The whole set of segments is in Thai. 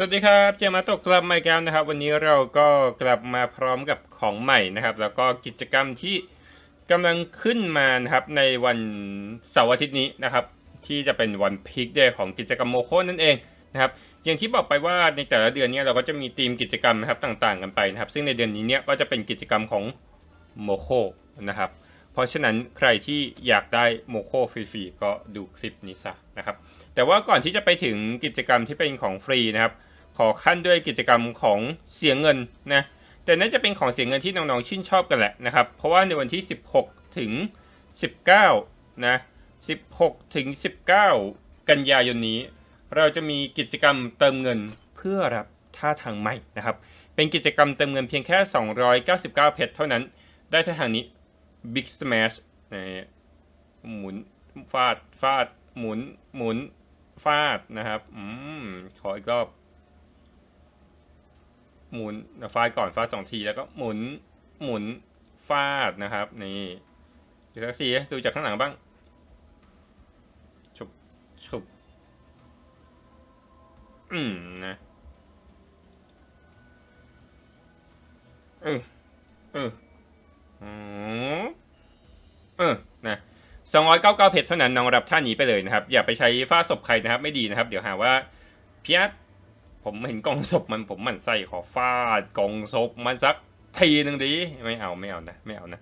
สวัสดีครับเจมาตกกลับมาอีกแล้วนะครับ วันนี้เราก็กลับมาพร้อมกับของใหม่นะครับ แล้วก็กิจกรรมที่กำลังขึ้นมานะครับในวันเสาร์อาทิตย์นี้นะครับ ที่จะเป็นวันพีคเดย์ของกิจกรรมโมโคนั่นเองนะครับอย่างที่บอกไปว่าในแต่ละเดือนนี้เราก็จะมีธีมกิจกรรมนะครับต่างๆ กันไปนะครับ ซึ่งในเดือนนี้เนี่ยก็จะเป็นกิจกรรมของโมโคนะครับ เพราะฉะนั้นใครที่อยากได้โมโคฟรีๆก็ดูคลิปนี้ซะนะครับแต่ว่าก่อนที่จะไปถึงกิจกรรมที่เป็นของฟรีนะครับ ขอขั้นด้วยกิจกรรมของเสียเงินนะแต่น่าจะเป็นของเสียเงินที่น้องๆชื่นชอบกันแหละนะครับ เพราะว่าในวันที่ 16 ถึง 19 นะ 16 ถึง 19 กันยายนนี้ เราจะมีกิจกรรมเติมเงินเพื่อรับท่าทางใหม่นะครับ เป็นกิจกรรมเติมเงินเพียงแค่ 299 เพชรเท่านั้น ได้ท่าทางนี้ Big Smash นะหมุนฟาดฟาดหมุนหมุนฟาดนะครับ อืม ขออีกรอบ หมุนฟาดก่อนฟาดสองทีแล้วก็หมุนหมุนฟาดนะครับ นี่อีกสักทีดูจากข้างหลังบ้างฉุบฉุบอืมนะเออเอออืมเออนะสองร้อยเก้าเก้าเพชรเท่านั้นน้องรับท่านี้ไปเลยนะครับ อย่าไปใช้ฟาดศพใครนะครับ ไม่ดีนะครับ เดี๋ยวหาว่าพี่อ ผมเห็นกองศพมันผมมันใส่ขอฟาดกองศพมันสักทีหนึ่งดีไม่เอาไม่เอานะไม่เอานะ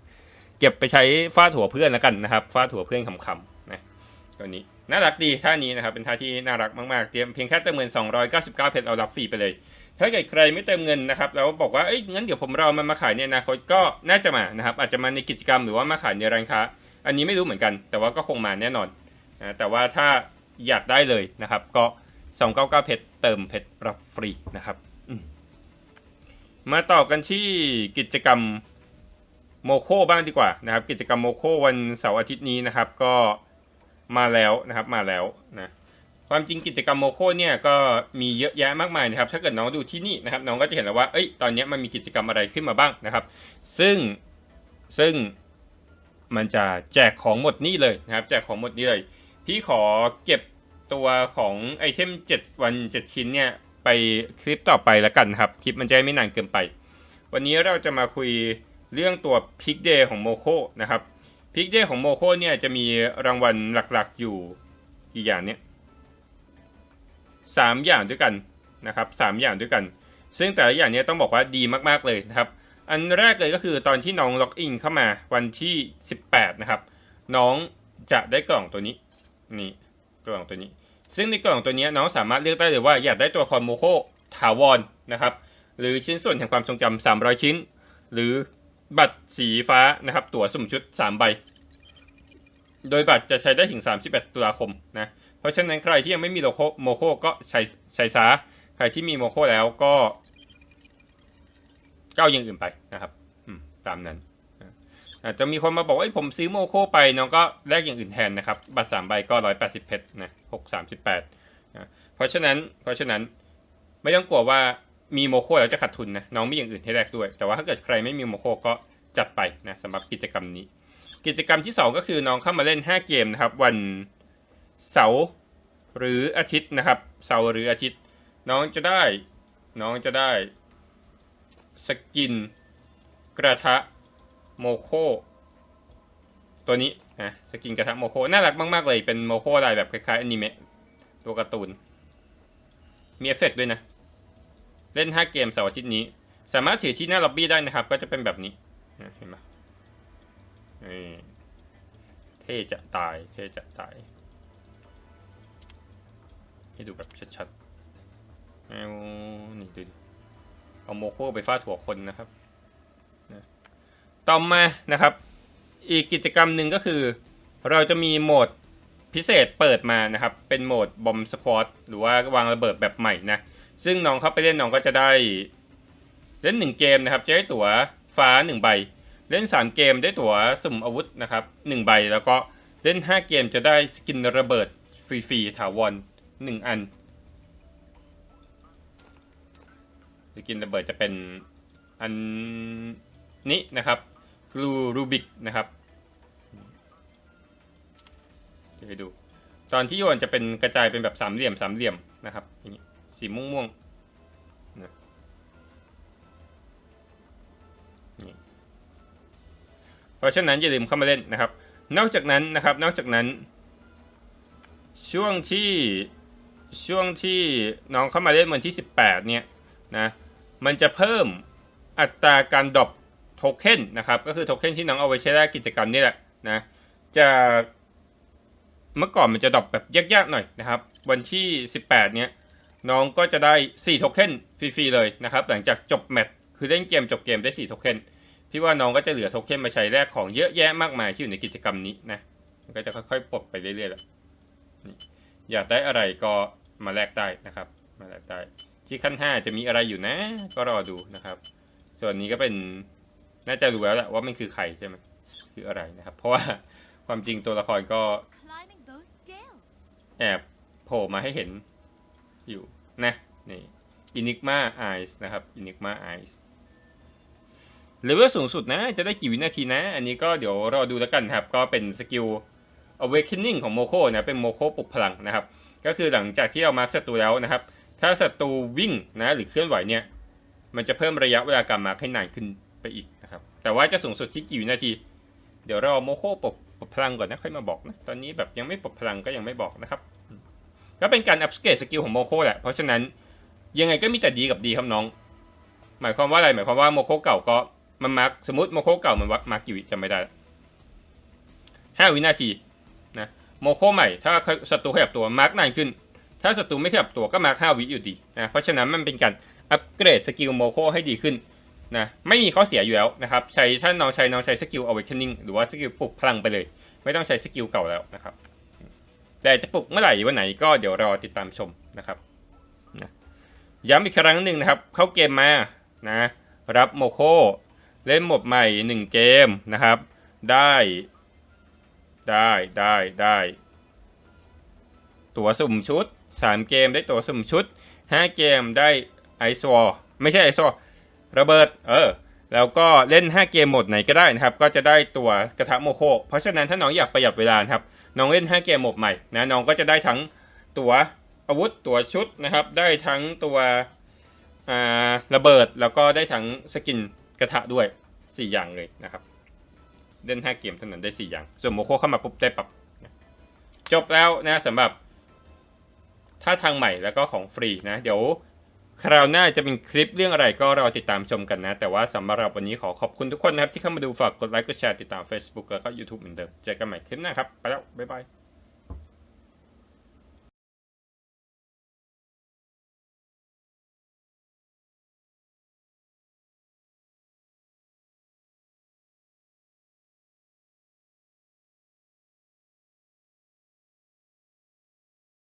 เก็บไปใช้ฟาดหัวเพื่อนแล้วกันนะครับฟาดหัวเพื่อนคำๆนะตัวนี้น่ารักดีท่านี้นะครับเป็นท่าที่น่ารักมากๆเตรียมเพียงแค่เติมเงิน 299 เพชรเอารับฟรีไปเลย ถ้าเกิดใครไม่เติมเงินนะครับแล้วบอกว่าเอ้ยงั้นเดี๋ยวผมรอมันมาขายในอนาคตก็น่าจะมานะครับอาจจะมาในกิจกรรมหรือว่ามาขายในร้านค้า อันนี้ไม่รู้เหมือนกัน แต่ว่าก็คงมาแน่นอนนะแต่ว่าถ้าอยากได้เลยนะครับก็ 299เพชรเติมเพชรรับฟรีนะครับมาต่อกันที่กิจกรรมโมโคบ้างดีกว่านะครับ กิจกรรมโมโควันเสาร์อาทิตย์นี้นะครับก็มาแล้วนะครับมาแล้วนะความจริงกิจกรรมโมโคเนี่ยก็มีเยอะแยะมากมายนะครับ ถ้าเกิดน้องดูที่นี่นะครับ น้องก็จะเห็นแล้วว่าเอ้ยตอนนี้มันมีกิจกรรมอะไรขึ้นมาบ้างนะครับ ซึ่งซึ่งมันจะแจกของหมดนี่เลยนะครับ แจกของหมดนี่เลย พี่ขอเก็บ ตัวของไอเทม7 วัน 7 ชิ้นเนี่ย ไปคลิปต่อไปแล้วกันครับ คลิปมันจะไม่นานเกินไป วันนี้เราจะมาคุยเรื่องตัวพิกเดย์ของโมโคนะครับพิกเดย์ของโมโคเนี่ยจะมีรางวัลหลักๆอยู่กี่อย่างเนี่ยสามอย่างด้วยกันนะครับสามอย่างด้วยกัน ซึ่งแต่ละอย่างเนี้ต้องบอกว่าดีมากๆเลยนะครับ อันแรกเลยก็คือตอนที่น้องล็อกอินเข้ามาวันที่ 18 นะครับ น้องจะได้กล่องตัวนี้นี่ กล่องตัวนี้ ซึ่งในกล่องตัวนี้น้องสามารถเลือกได้เลยว่าอยากได้ตัวคอนโมโคถาวรนะครับ หรือชิ้นส่วนแห่งความทรงจำ300 ชิ้น หรือบัตรสีฟ้านะครับ ตั๋วสุ่มชุด 3 ใบ โดยบัตรจะใช้ได้ถึง 31 ตุลาคมนะ เพราะฉะนั้นใครที่ยังไม่มีโลโคโมโคก็ใช้ใช้ซาใครที่มีโมโคแล้วก็ก็เอาอย่างอื่นไปนะครับตามนั้น อาจจะมีคนมาบอกว่าผมซื้อโมโคไปน้องก็แลกอย่างอื่นแทนนะครับบัตรสามใบก็ร้อยแปดสิบเพชรนะหกสามสิบแปดเพราะฉะนั้นเพราะฉะนั้นไม่ต้องกลัวว่ามีโมโคแล้วจะขาดทุนนะน้องมีอย่างอื่นให้แลกด้วย แต่ว่าถ้าเกิดใครไม่มีโมโคก็จัดไปนะสำหรับกิจกรรมนี้ กิจกรรมที่ 2 ก็คือน้องเข้ามาเล่น 5 เกมนะครับ วันเสาร์หรืออาทิตย์นะครับเสาร์หรืออาทิตย์ น้องจะได้น้องจะได้สกินกระทะ โมโคตัวนี้นะสกินกระทะโมโคน่ารักมาก ๆ เลยเป็นโมโคลายแบบคล้ายๆอนิเมะตัวการ์ตูน มีเอฟเฟกต์ด้วยนะ เล่น 5 เกมเสาร์อาทิตย์นี้ สามารถถือที่หน้าล็อบบี้ได้นะครับ ก็จะเป็นแบบนี้เห็นไหมนี่เท่จะตาย เท่จะตาย ให้ดูแบบชัดๆเอานี่ดูเอาโมโคไปฟาดหัวคนนะครับนะ ต่อมานะครับ อีกกิจกรรมหนึ่งก็คือ เราจะมีโหมดพิเศษเปิดมานะครับ เป็นโหมดบอมสควอตหรือว่าวางระเบิดแบบใหม่นะ ซึ่งน้องเข้าไปเล่นน้องก็จะได้ เล่นหนึ่งเกมนะครับจะได้ตั๋วฟ้าหนึ่งใบ เล่นสามเกมได้ตั๋วสุ่มอาวุธนะครับหนึ่งใบ แล้วก็เล่นห้าเกมจะได้สกินระเบิดฟรีๆถาวรหนึ่งอันสกินระเบิดจะเป็นอันนี้นะครับ ลูรูบิกนะครับเดี๋ยวไปดู ตอนที่โยนจะเป็นกระจายเป็นแบบสามเหลี่ยมสามเหลี่ยมนะครับอย่างนี้สีม่วงม่วงเพราะฉะนั้นอย่าลืมเข้ามาเล่นนะครับ นอกจากนั้นนะครับ นอกจากนั้น ช่วงที่ช่วงที่น้องเข้ามาเล่นวันที่สิบแปดเนี่ยนะ มันจะเพิ่มอัตราการดรอป โทเค็นนะครับก็คือโทเค็นที่น้องเอาไว้ใช้แลกกิจกรรมนี่แหละนะจะเมื่อก่อนมันจะดรอปแบบยากๆหน่อยนะครับ วันที่ 18 เนี่ยน้องก็จะได้ 4 โทเค็นฟรีๆเลยนะครับ หลังจากจบแมตช์คือเล่นเกมจบเกมได้ 4 โทเค็นพี่ว่าน้องก็จะเหลือโทเค็นมาใช้แลกของเยอะแยะมากมายที่อยู่ในกิจกรรมนี้นะมันก็จะค่อยๆปลดไปเรื่อยๆและนี่อยากได้อะไรก็มาแลกได้นะครับ มาแลกได้ที่ขั้น 5 จะมีอะไรอยู่นะ ก็รอดูนะครับ ส่วนนี้ก็เป็น น่าจะรู้แล้วแหละว่ามันคือใครใช่ไหมคืออะไรนะครับ เพราะว่าความจริงตัวละครก็ climbing those scales. แอบโผล่มาให้เห็นอยู่นะนี่ Enigma Eyes นะครับ Enigma Eyes เลเวลสูงสุดนะจะได้กี่วินาทีนะ อันนี้ก็เดี๋ยวรอดูแล้วกันครับ ก็เป็นสกิล Awakening ของโมโคนะเป็นโมโคปลุกพลังนะครับ ก็คือหลังจากที่เรามาร์คศัตรูแล้วนะครับ ถ้าศัตรูวิ่งนะหรือเคลื่อนไหวเนี่ย มันจะเพิ่มระยะเวลาการมาร์คให้นานขึ้นไป อีกนะครับ แต่ว่าจะสูงสุดที่กี่วินาที เดี๋ยวรอโมโคปลุกปลุกพลังก่อนนะค่อยมาบอกนะ ตอนนี้แบบยังไม่ปลุกพลังก็ยังไม่บอกนะครับ ก็เป็นการอัพสเกลสกิลของโมโคแหละ เพราะฉะนั้นยังไงก็มีแต่ดีกับดีครับน้อง หมายความว่าอะไร หมายความว่าโมโคเก่าก็มันมาร์คสมมติโมโคเก่ามันวัดมาร์คกี่วิจำไม่ได้ห้าวินาทีนะโมโคใหม่ถ้าศัตรูขยับตัวมาร์คนานขึ้น ถ้าศัตรูไม่ขยับตัวก็มาร์คห้าวิอยู่ดีนะเพราะฉะนั้นมันเป็นการอัปเกรดสกิลโมโคให้ดีขึ้น นะไม่มีข้อเสียอยู่แล้วนะครับใช้ถ้าน้องใช้น้องใช้สกิล awakening หรือว่าสกิลปลุกพลังไปเลย ไม่ต้องใช้สกิลเก่าแล้วนะครับ แต่จะปลุกเมื่อไหร่วันไหนก็เดี๋ยวรอติดตามชมนะครับนะย้ำอีกครั้งหนึ่งนะครับ เข้าเกมมานะรับโมโคเล่นหมดใหม่ 1 เกมนะครับ ได้ได้ได้ได้ตัวสุ่มชุด 3 เกมได้ตัวสุ่มชุด 5 เกมได้ไอซ์วอไม่ใช่ไอซ์วอ ระเบิด เออ แล้วก็เล่น 5 เกมโหมดไหนก็ได้นะครับ ก็จะได้ตัวกระทะโมโค เพราะฉะนั้นถ้าน้องอยากประหยัดเวลานะครับ น้องเล่น 5 เกมโหมดใหม่นะ น้องก็จะได้ทั้งตัวอาวุธ ตัวชุดนะครับ ได้ทั้งตัวระเบิด แล้วก็ได้ทั้งสกินกระทะด้วย 4 อย่างเลยนะครับ เล่น 5 เกมเท่านั้นได้ 4 อย่าง ส่วนโมโคเข้ามาปุ๊บได้ปรับ จบแล้วนะสำหรับท่าทางใหม่แล้วก็ของฟรีนะ เดี๋ยว คราวหน้าจะเป็นคลิปเรื่องอะไรก็รอติดตามชมกันนะ แต่ว่าสำหรับวันนี้ขอขอบคุณทุกคนนะครับ ที่เข้ามาดูฝากกดไลค์กดแชร์ติดตาม Facebook แล้วก็ YouTube เหมือนเดิมเจอกันใหม่คลิปหน้าครับ ไปแล้ว บ๊ายบาย